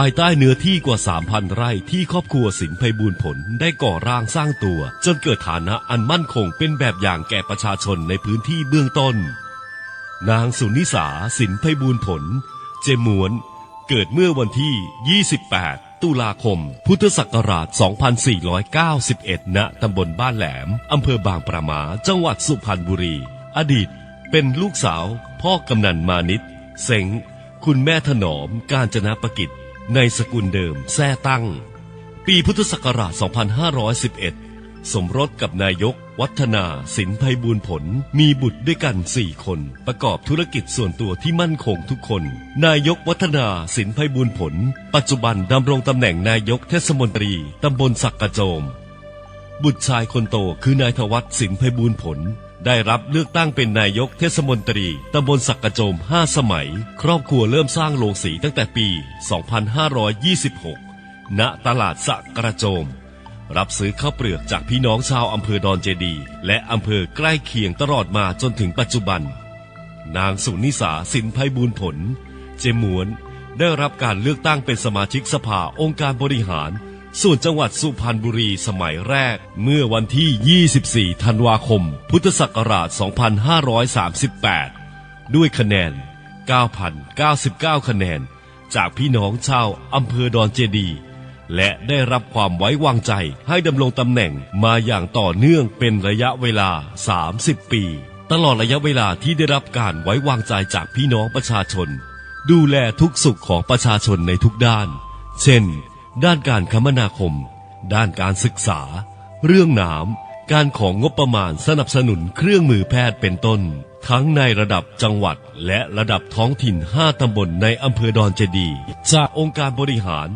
ภายใต้เนื้อที่กว่า 3,000 ไร่ที่ครอบครัวสินไพบูลย์ผลได้ก่อร่างสร้างตัว จนเกิดฐานะอันมั่นคงเป็นแบบอย่างแก่ประชาชนในพื้นที่เบื้องต้น นางสุนิสาสินไพบูลย์ผล เจมวน เกิดเมื่อวันที่ 28 ตุลาคม พุทธศักราช 2491 ณ ตำบลบ้านแหลม อำเภอบางประมา จังหวัดสุพรรณบุรี อดีต เป็นลูกสาว พ่อกำนันมานิตเสงคุณแม่ถนอม กาญจนาประกิจ ในสกุลเดิมแท้ตั้ง ปีพุทธศักราช 2511 สมรสกับนายก วัฒนาสินไพบูลย์ผล มีบุตรด้วยกันสี่คน ประกอบธุรกิจส่วนตัวที่มั่นคงทุกคน นายกวัฒนาสินไพบูลย์ผล ปัจจุบันดำรงตำแหน่งนายกเทศมนตรีตำบลสักกระโจม บุตรชายคนโตคือนายทวัฒน์สินไพบูลย์ผล ได้รับเลือกตั้งเป็นนายกเทศมนตรีตำบลสักกระโจม 5 สมัย ครอบครัวเริ่มสร้างโรงสีตั้งแต่ปี 2526 ณ ตลาดสักกระโจม รับซื้อข้าวเปลือกจากพี่น้องชาวอำเภอดอนเจดี และอำเภอใกล้เคียงตลอดมาจนถึงปัจจุบัน นางสุนิสาสินไพบูลผล เจมวน ได้รับการเลือกตั้งเป็นสมาชิกสภาองค์การบริหาร ส่วนจังหวัดสุพรรณบุรีสมัยแรก เมื่อวันที่ 24 ธันวาคม พุทธศักราช 2538 ด้วยคะแนน 9,099 คะแนน จากพี่น้องชาวอำเภอดอนเจดี และได้รับความไว้วางใจให้ดำรงตำแหน่งมาอย่างต่อเนื่องเป็นระยะเวลา 30 ปี ตลอดระยะเวลาที่ได้รับการไว้วางใจจากพี่น้องประชาชน ดูแลทุกสุขของประชาชนในทุกด้าน เช่น ด้านการคมนาคม ด้านการศึกษา เรื่องน้ำการของงบประมาณสนับสนุนเครื่องมือแพทย์เป็นต้น ทั้งในระดับจังหวัดและระดับท้องถิ่น 5 ตำบลในอำเภอดอนเจดีจากองค์การบริหาร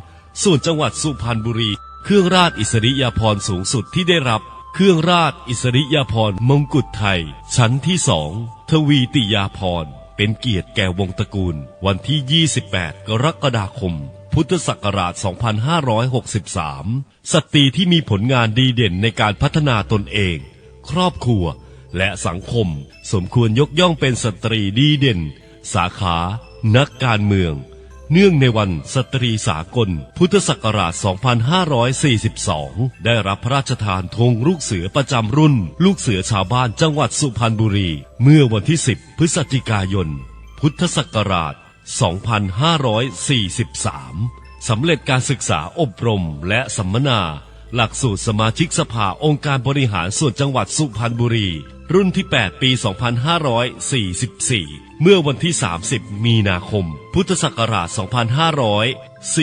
ส่วนจังหวัดสุพรรณบุรี เครื่องราชอิสริยาภรณ์สูงสุดที่ได้รับ เครื่องราชอิสริยาภรณ์มงกุฎไทย ชั้นที่สองทวีติยาภรณ์เป็นเกียรติแก่วงตระกูล วันที่ 28 กรกฎาคม พุทธศักราช 2563 สตรีที่มีผลงานดีเด่นในการพัฒนาตนเอง ครอบครัว และสังคม สมควรยกย่องเป็นสตรีดีเด่น สาขา นักการเมือง เนื่องในวันสตรีสากล พุทธศักราช 2542 ได้รับพระราชทานธงลูกเสือประจำรุ่น ลูกเสือชาวบ้านจังหวัดสุพรรณบุรี เมื่อวันที่ 10 พฤศจิกายน พุทธศักราช 2543 สำเร็จการศึกษาอบรมและสัมมนา หลักสูตรสมาชิกสภาองค์การบริหารส่วนจังหวัดสุพรรณบุรี รุ่นที่ 8 ปี 2544 เมื่อวันที่ 30 มีนาคม พุทธศักราช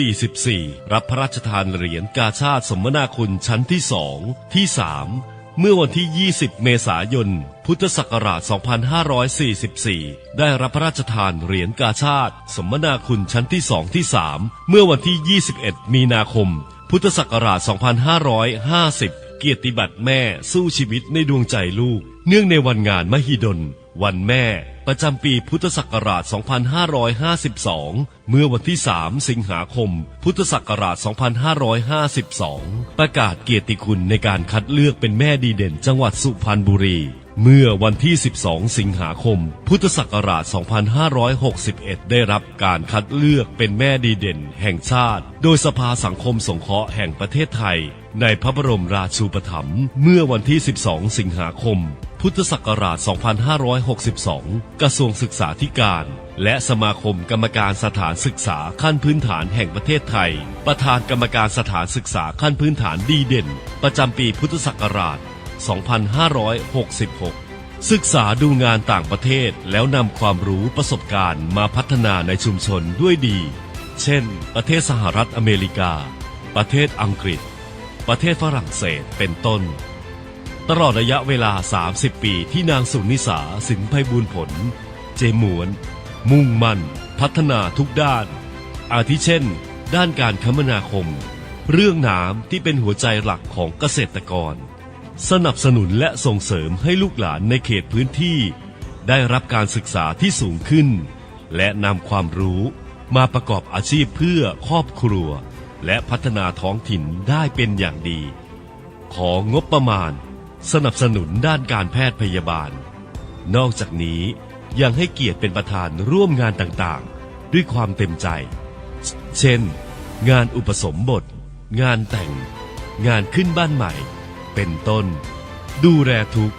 2544 รับพระราชทานเหรียญกาชาติสมนาคุณชั้นที่ 2 ที่ 3 เมื่อวันที่ 20 เมษายน พุทธศักราช 2544 ได้รับพระราชทานเหรียญกาชาติ สมนาคุณชั้นที่2ที่3เมื่อวันที่ 21 มีนาคม พุทธศักราช 2550 เกียรติบัตรแม่สู้ชีวิตในดวงใจลูก เนื่องในวันงานมหิดล วันแม่ ประจำปีพุทธศักราช 2552 เมื่อวันที่ 3 สิงหาคม พุทธศักราช 2552 ประกาศเกียรติคุณในการคัดเลือกเป็นแม่ดีเด่นจังหวัดสุพรรณบุรี เมื่อวันที่ 12 สิงหาคม พุทธศักราช 2561 ได้รับการคัดเลือกเป็นแม่ดีเด่น แห่งชาติ โดยสภาสังคมสงเคราะห์แห่งประเทศไทย ในพระบรมราชูปถัมภ์เมื่อวันที่ 12 สิงหาคม พุทธศักราช 2562 กระทรวงศึกษาธิการ และสมาคมกรรมการสถานศึกษาขั้นพื้นฐานแห่งประเทศไทย ประธานกรรมการสถานศึกษาขั้นพื้นฐานดีเด่น ประจำปีพุทธศักราช 2566 ศึกษาดูงานต่างประเทศแล้วนำความรู้ประสบการณ์มาพัฒนาในชุมชนด้วยดี เช่น ประเทศสหรัฐอเมริกา ประเทศอังกฤษ ประเทศฝรั่งเศสเป็นต้น ตลอดระยะเวลา 30 ปีที่นางสุนิสาสินไพบูลย์ผล เจมวน มุ่งมั่น พัฒนาทุกด้าน อาทิเช่น ด้านการคมนาคม เรื่องน้ำที่เป็นหัวใจหลักของเกษตรกร สนับสนุนและส่งเสริมให้ลูกหลานในเขตพื้นที่ ได้รับการศึกษาที่สูงขึ้น และนำความรู้มาประกอบอาชีพเพื่อครอบครัว และพัฒนาท้องถิ่นได้เป็นอย่างดี ของงบประมาณ สนับสนุนด้านการแพทย์พยาบาล นอกจากนี้ยังให้เกียรติเป็นประธานร่วมงานต่างๆ ด้วยความเต็มใจ เช่น งานอุปสมบท งานแต่ง งานขึ้นบ้านใหม่ เป็นต้น ดูแลทุก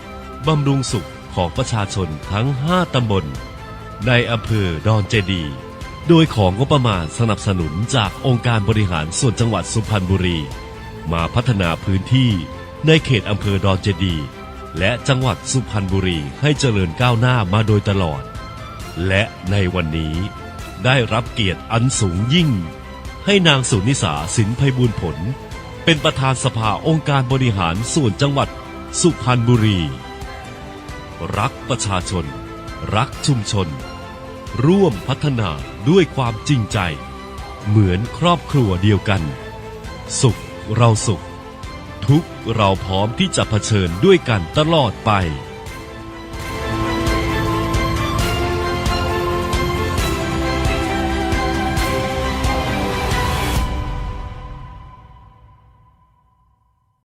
บำรุงสุขของประชาชนทั้ง 5 ตำบล ในอำเภอดอนเจดี โดยของงบประมาณสนับสนุนจากองค์การบริหารส่วนจังหวัดสุพรรณบุรี มาพัฒนาพื้นที่ ในเขตอำเภอดอนเจดี และจังหวัดสุพรรณบุรีให้เจริญก้าวหน้ามาโดยตลอด และในวันนี้ได้รับเกียรติอันสูงยิ่ง ให้นางสุนิสาสินไพบูลผล เป็นประธานสภาองค์การบริหารส่วนจังหวัดสุพรรณบุรี รักประชาชน รักชุมชน ร่วมพัฒนาด้วยความจริงใจ เหมือนครอบครัวเดียวกัน สุขเราสุข ทุกเราพร้อมที่จะเผชิญด้วยกันตลอดไป